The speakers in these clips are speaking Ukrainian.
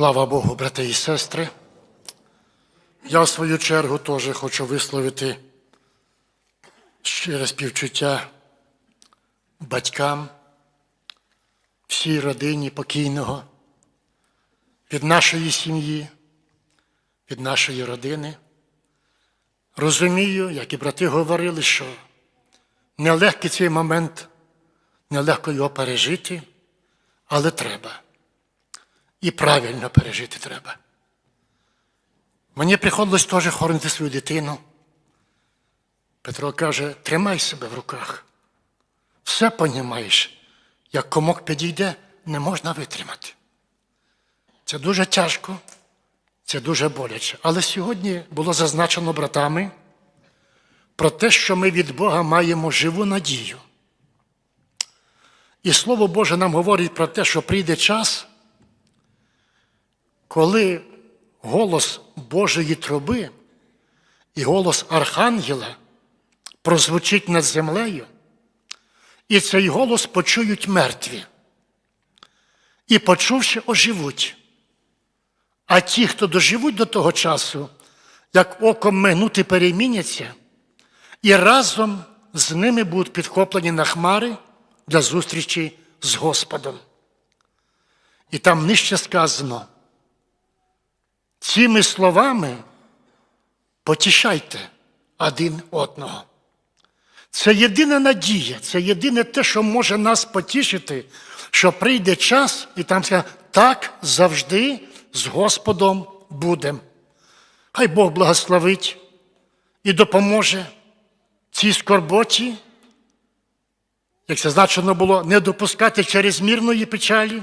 Слава Богу, брати і сестри. Я в свою чергу теж хочу висловити щире співчуття батькам, всій родині покійного, від нашої сім'ї, від нашої родини. Розумію, як і брати говорили, що нелегкий цей момент, нелегко його пережити, але треба. І правильно пережити треба. Мені приходилось теж хоронити свою дитину. Петро каже, тримай себе в руках. Все понімаєш, як комок підійде, не можна витримати. Це дуже тяжко, це дуже боляче. Але сьогодні було зазначено братами про те, що ми від Бога маємо живу надію. І Слово Боже нам говорить про те, що прийде час, коли голос Божої труби і голос Архангела прозвучить над землею, і цей голос почують мертві. І, почувши, оживуть. А ті, хто доживуть до того часу, як оком мигнути переміняться, і разом з ними будуть підхоплені на хмари для зустрічі з Господом. І там нижче сказано, цими словами потішайте один одного. Це єдина надія, це єдине те, що може нас потішити, що прийде час, і там скаже, так завжди з Господом будем. Хай Бог благословить і допоможе цій скорботі, як це значено було, не допускати чрезмірної печалі.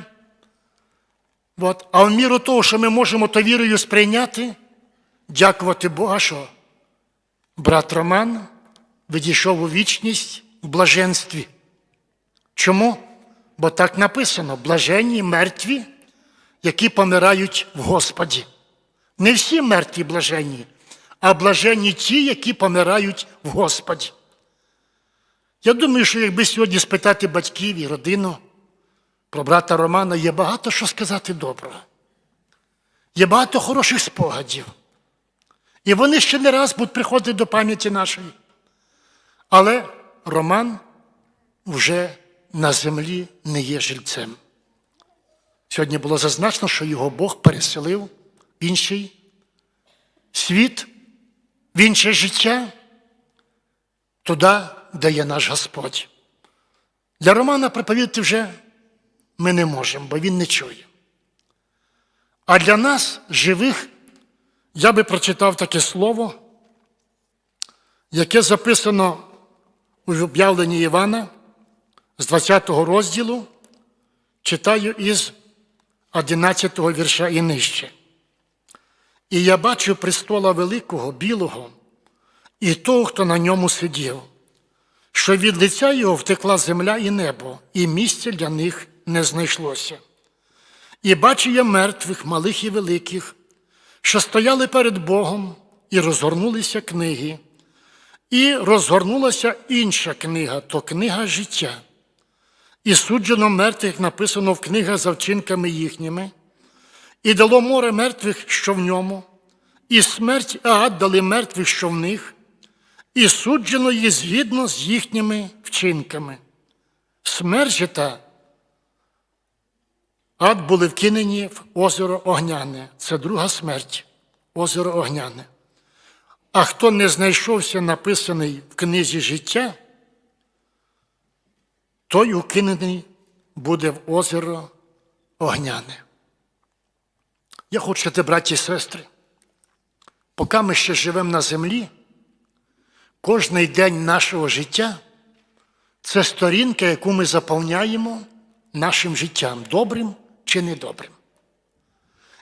От. А в міру того, що ми можемо то вірою сприйняти, дякувати Бога, що брат Роман відійшов у вічність в блаженстві. Чому? Бо так написано: блаженні мертві, які помирають в Господі. Не всі мертві блаженні, а блаженні ті, які помирають в Господі. Я думаю, що якби сьогодні спитати батьків і родину про брата Романа, є багато що сказати доброго. Є багато хороших спогадів. І вони ще не раз будуть приходити до пам'яті нашої. Але Роман вже на землі не є жильцем. Сьогодні було зазначено, що його Бог переселив в інший світ, в інше життя, туди, де є наш Господь. Для Романа проповідати вже ми не можемо, бо він не чує. А для нас, живих, я би прочитав таке слово, яке записано у об'явленні Івана з 20 розділу, читаю із 11 вірша і нижче. І я бачу престола великого, білого, і того, хто на ньому сидів, що від лиця його втекла земля і небо, і місця для них не знайшлося. І бачу я мертвих, малих і великих, що стояли перед Богом, і розгорнулися книги. І розгорнулася інша книга то книга життя. І суджено мертвих написано в книгах за вчинками їхніми, і дало море мертвих, що в ньому, і смерть ад дали мертвих, що в них, і суджено їх згідно з їхніми вчинками. Смерть же та ад були вкинені в озеро Огняне. Це друга смерть, озеро Огняне. А хто не знайшовся написаний в книзі життя, той укинений буде в озеро Огняне. Я хочу сказати, браті і сестри, поки ми ще живемо на землі, кожний день нашого життя це сторінка, яку ми заповняємо нашим життям, добрим чи недобрим.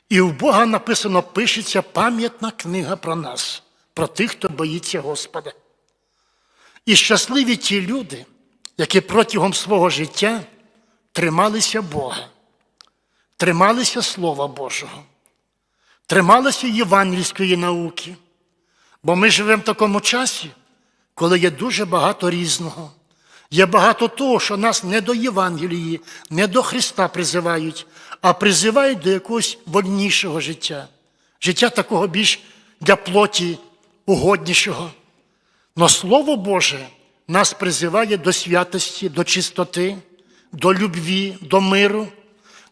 І в Бога написано пишеться пам'ятна книга про нас, про тих, хто боїться Господа. І щасливі ті люди, які протягом свого життя трималися Бога, трималися Слова Божого, трималися євангельської науки. Бо ми живемо в такому часі, коли є дуже багато різного. Є багато того, що нас не до Євангелії, не до Христа призивають, а призивають до якогось вольнішого життя, життя такого більш для плоті угоднішого. Но Слово Боже нас призиває до святості, до чистоти, до любві, до миру,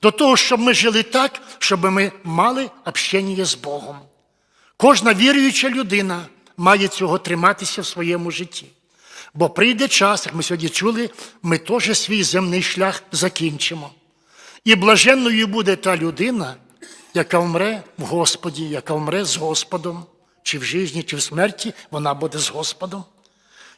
до того, щоб ми жили так, щоб ми мали общення з Богом. Кожна віруюча людина має цього триматися в своєму житті. Бо прийде час, як ми сьогодні чули, ми теж свій земний шлях закінчимо. І блаженною буде та людина, яка вмре в Господі, яка вмре з Господом, чи в житті, чи в смерті, вона буде з Господом.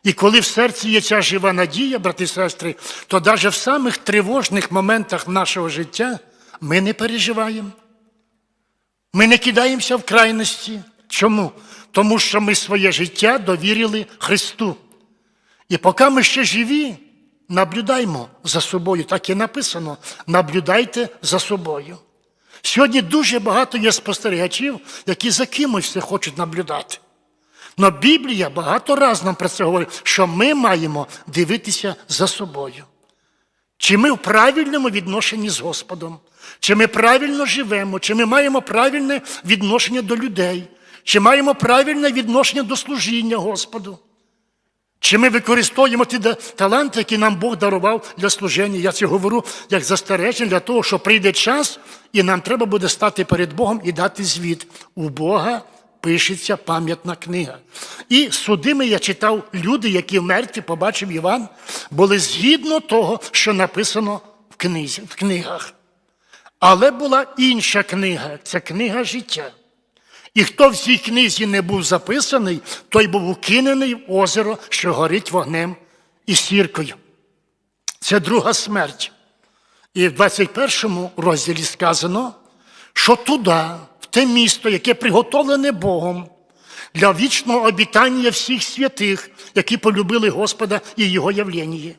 І коли в серці є ця жива надія, брати і сестри, то навіть в самих тривожних моментах нашого життя ми не переживаємо. Ми не кидаємося в крайності. Чому? Тому що ми своє життя довірили Христу. І поки ми ще живі, наблюдаймо за собою. Так і написано: наблюдайте за собою. Сьогодні дуже багато є спостерігачів, які за кимось хочуть наблюдати. Но Біблія багато раз нам про це говорить, що ми маємо дивитися за собою. Чи ми в правильному відношенні з Господом, чи ми правильно живемо, чи ми маємо правильне відношення до людей, чи маємо правильне відношення до служіння Господу. Чи ми використовуємо ті таланти, які нам Бог дарував для служення? Я це говорю як застереження для того, що прийде час, і нам треба буде стати перед Богом і дати звіт. У Бога пишеться пам'ятна книга. І судими я читав люди, які мертві, побачив Іван, були згідно того, що написано в, книзі, в книгах. Але була інша книга це книга життя. І хто в цій книзі не був записаний, той був укинений в озеро, що горить вогнем і сіркою. Це друга смерть. І в 21 розділі сказано, що туди, в те місто, яке приготовлене Богом для вічного обітання всіх святих, які полюбили Господа і Його явлення.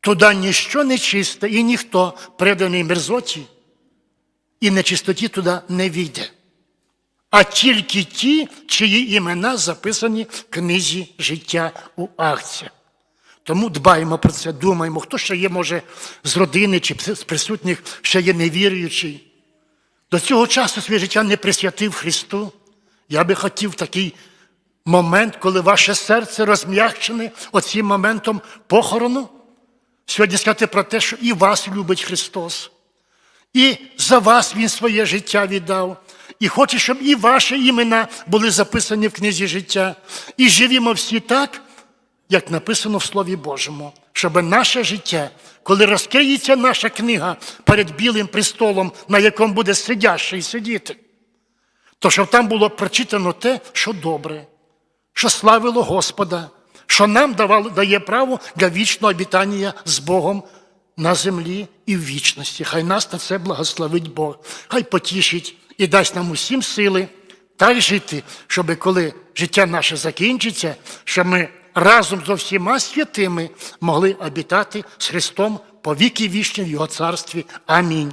Туди ніщо нечисте і ніхто, преданий мерзоті, і нечистоті туди не війде а тільки ті, чиї імена записані в книзі життя у акції. Тому дбаємо про це, думаємо, хто ще є, може, з родини чи з присутніх ще є невіруючий. До цього часу своє життя не присвятив Христу. Я би хотів такий момент, коли ваше серце розм'якчене оцим моментом похорону. Сьогодні сказати про те, що і вас любить Христос. І за вас Він своє життя віддав. І хоче, щоб і ваші імена були записані в книзі життя. І живімо всі так, як написано в Слові Божому, щоб наше життя, коли розкриється наша книга перед білим престолом, на якому буде сидящий сидіти, то щоб там було прочитано те, що добре, що славило Господа, що нам давало, дає право для вічного обітання з Богом на землі і в вічності. Хай нас на це благословить Бог, хай потішить і дасть нам усім сили так жити, щоб коли життя наше закінчиться, щоб ми разом з усіма святими могли обітати з Христом по віки вічні в Його царстві. Амінь.